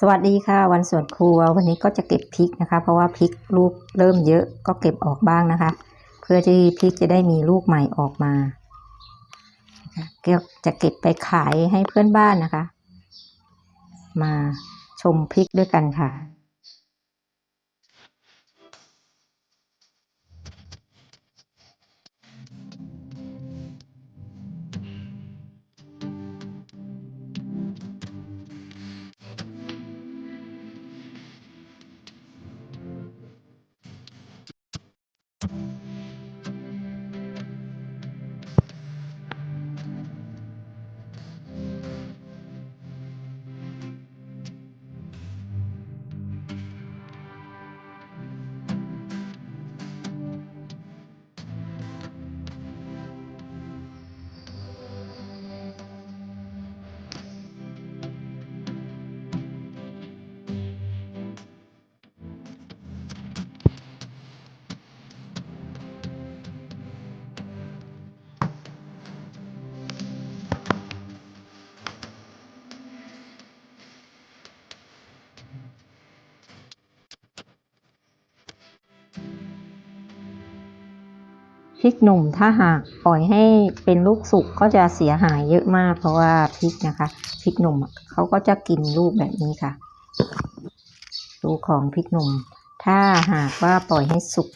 สวัสดีค่ะ วันสวนครัววันนี้ก็จะเก็บพริกนะคะ เพราะว่าพริกลูกเริ่มเยอะก็เก็บออกบ้างนะคะ เพื่อที่พริกจะได้มีลูกใหม่ออกมาก็จะเก็บไปขายให้เพื่อนบ้านนะคะ มาชมพริกด้วยกันค่ะ พริกหนุ่มถ้าหากปล่อยให้เป็นลูกสุกก็จะเสียหายเยอะมาก เพราะว่าพริกนะคะพริกหนุ่มเขาก็จะกินลูกแบบนี้ค่ะลูกของพริกหนุ่ม ถ้าหากว่าปล่อยให้สุก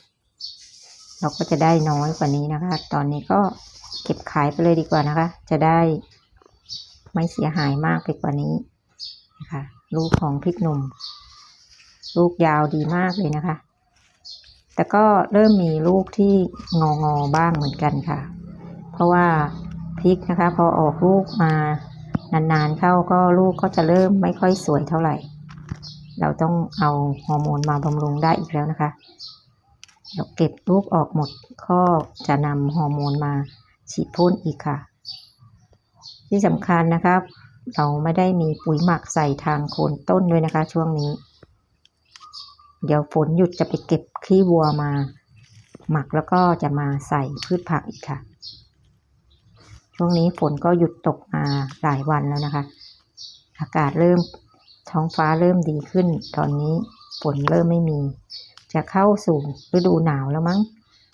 เราก็จะได้น้อยกว่านี้นะคะ ตอนนี้ก็เก็บขายไปเลยดีกว่านะคะ จะได้ไม่เสียหายมากไปกว่านี้นะคะ ลูกของพริกหนุ่ม ลูกยาวดีมากเลยนะคะ แต่ก็เริ่มมีลูกที่งองอๆบ้างเหมือนกันค่ะ เพราะว่าพริกนะคะ พอออกลูกมานานๆเข้าก็ลูกก็จะเริ่มไม่ค่อยสวยเท่าไหร่ เราต้องเอาฮอร์โมนมาบำรุงได้อีกแล้วนะคะเดี๋ยวเก็บลูกออกหมดก็จะนำฮอร์โมนมาฉีดพ่นอีกค่ะ ที่สำคัญนะครับ เราไม่ได้มีปุ๋ยหมักใส่ทางโคนต้นด้วยนะคะช่วงนี้ เดี๋ยวฝนหยุดจะไปเก็บขี้วัวมา หมักแล้วก็จะมาใส่พืชผักอีกค่ะ ช่วงนี้ฝนก็หยุดตกมาหลายวันแล้วนะคะ อากาศเริ่มท้องฟ้าเริ่มดีขึ้น ตอนนี้ฝนเริ่มไม่มี จะเข้าสู่ฤดูหนาวแล้วมั้ง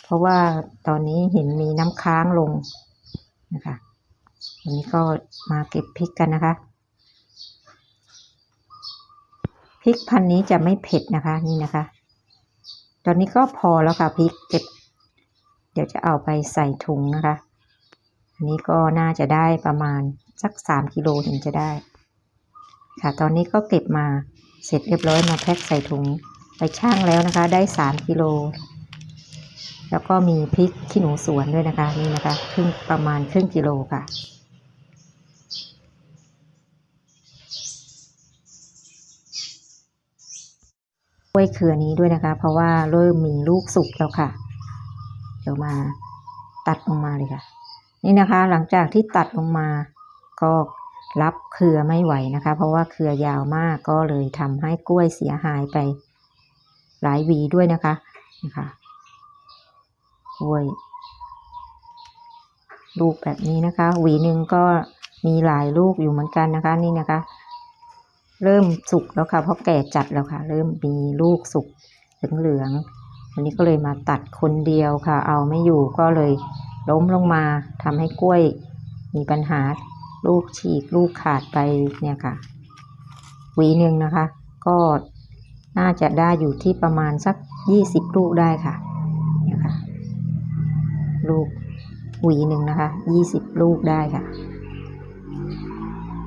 เพราะว่าตอนนี้เห็นมีน้ำค้างลงนะคะวันนี้ก็มาเก็บพริกกันนะคะ พ ริกพันนี้จะไม่เผ็ดนะคะนี่นะคะ ตอนนี้ก็พอแล้วค่ะพริกเก็บ เดี๋ยวจะเอาไปใส่ถุงนะคะ อันนี้ก็น่าจะได้ประมาณสักสามกิโลถึงจะได้ ค่ะ ตอนนี้ก็เก็บมาเสร็จเรียบร้อยมาแพ็คใส่ถุงไปช่างแล้วนะคะ ได้สามกิโลแล้วก็มีพริกขี้หนูสวนด้วยนะคะนี่นะคะครึ่งประมาณครึ่งกิโลค่ะ ล้วยเครือนี้ด้วยนะคะ เพราะว่าเริ่มมีลูกสุกแล้วค่ะ เดี๋ยวมาตัดลงมาเลยค่ะ นี่นะคะ หลังจากที่ตัดลงมาก็รับเครือไม่ไหวนะคะ เพราะว่าเครือยาวมากก็เลยทำให้กล้วยเสียหายไปหลายหวีด้วยนะคะนะคะกล้วยลูกแบบนี้นะคะ หวีหนึ่งก็มีหลายลูกอยู่เหมือนกันนะคะนี่นะคะ เริ่มสุกแล้วค่ะเพราะแก่จัดแล้วค่ะ เริ่มมีลูกสุกเหลืองๆอันนี้ก็เลยมาตัดคนเดียวค่ะ เอาไม่อยู่ก็เลยล้มลงมาทำให้กล้วยมีปัญหาลูกฉีกลูกขาดไปเนี่ยค่ะหวีหนึ่งนะคะ ก็น่าจะได้อยู่ที่ประมาณสักยี่สิบลูกได้ค่ะเนี่ยค่ะ ลูกหวีหนึ่งนะคะยี่สิบลูกได้ค่ะ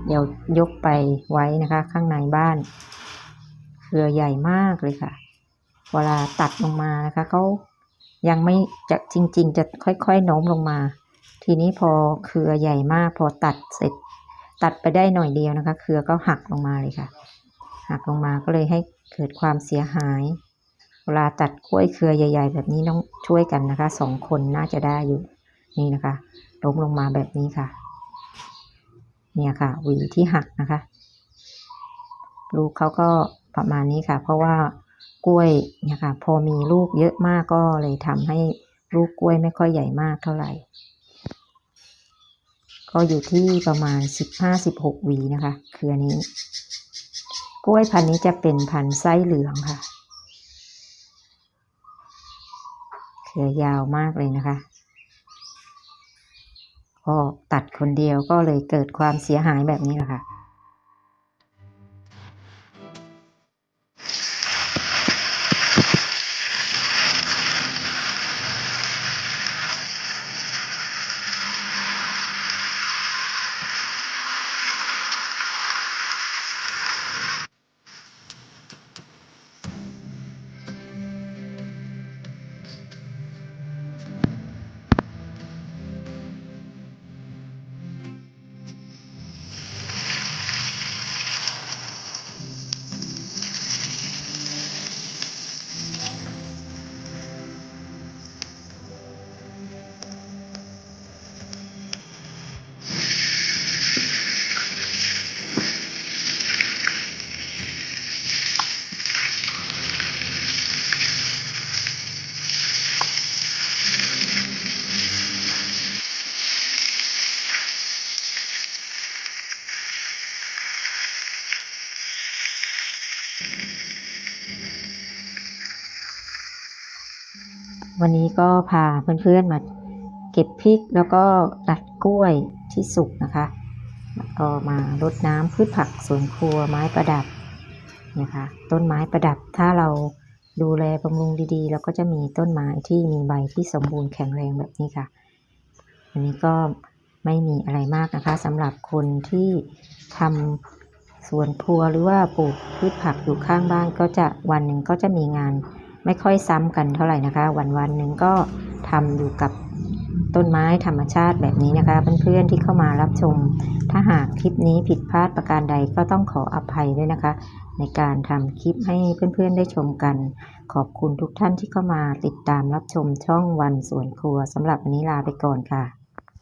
เดี๋ยวยกไปไว้นะคะ ข้างในบ้าน เครือใหญ่มากเลยค่ะ เวลาตัดลงมานะคะเขายังไม่จะจริง ๆ จะค่อยๆโน้มลงมา ทีนี้พอเครือใหญ่มาก พอตัดเสร็จ ตัดไปได้หน่อยเดียวนะคะ เครือก็หักลงมาเลยค่ะ หักลงมาก็เลยให้เกิดความเสียหาย เวลาตัดกล้วยเครือใหญ่ ๆ แบบนี้ต้องช่วยกันนะคะสองคนน่าจะได้อยู่นี่นะคะล้มลงมาแบบนี้ค่ะ เนี่ยค่ะหวีที่หักนะคะ ลูกเขาก็ประมาณนี้ค่ะ เพราะว่ากล้วยเนี่ยค่ะ พอมีลูกเยอะมากก็เลยทำให้ลูกกล้วยไม่ค่อยใหญ่มากเท่าไหร่ ก็อยู่ที่ประมาณสิบห้าสิบหกหวีนะคะเครือนี้ กล้วยพันธุ์นี้จะเป็นพันธุ์ไส้เหลืองค่ะ เครือยาวมากเลยนะคะ ก็ตัดคนเดียวก็เลยเกิดความเสียหายแบบนี้แหละค่ะ วันนี้ก็พาเพื่อนๆมาเก็บพริกแล้วก็ตัดกล้วยที่สุกนะคะแล้วก็มารดน้ำพืชผักสวนครัวไม้ประดับนะคะต้นไม้ประดับถ้าเราดูแลบำรุงดีๆ แล้วก็จะมีต้นไม้ที่มีใบที่สมบูรณ์แข็งแรงแบบนี้ค่ะอันนี้ก็ไม่มีอะไรมากนะคะสำหรับคนที่ทำ สวนครัวหรือว่าปลูกพืชผักอยู่ข้างบ้านก็จะวันหนึ่งก็จะมีงานไม่ค่อยซ้ำกันเท่าไหร่นะคะ วันวันหนึ่งก็ทำอยู่กับต้นไม้ธรรมชาติแบบนี้นะคะเพื่อนๆที่เข้ามารับชม ถ้าหากคลิปนี้ผิดพลาดประการใดก็ต้องขออภัยด้วยนะคะ ในการทำคลิปให้เพื่อนๆได้ชมกัน ขอบคุณทุกท่านที่เข้ามาติดตามรับชมช่องวันสวนครัวสำหรับวันนี้ลาไปก่อนค่ะ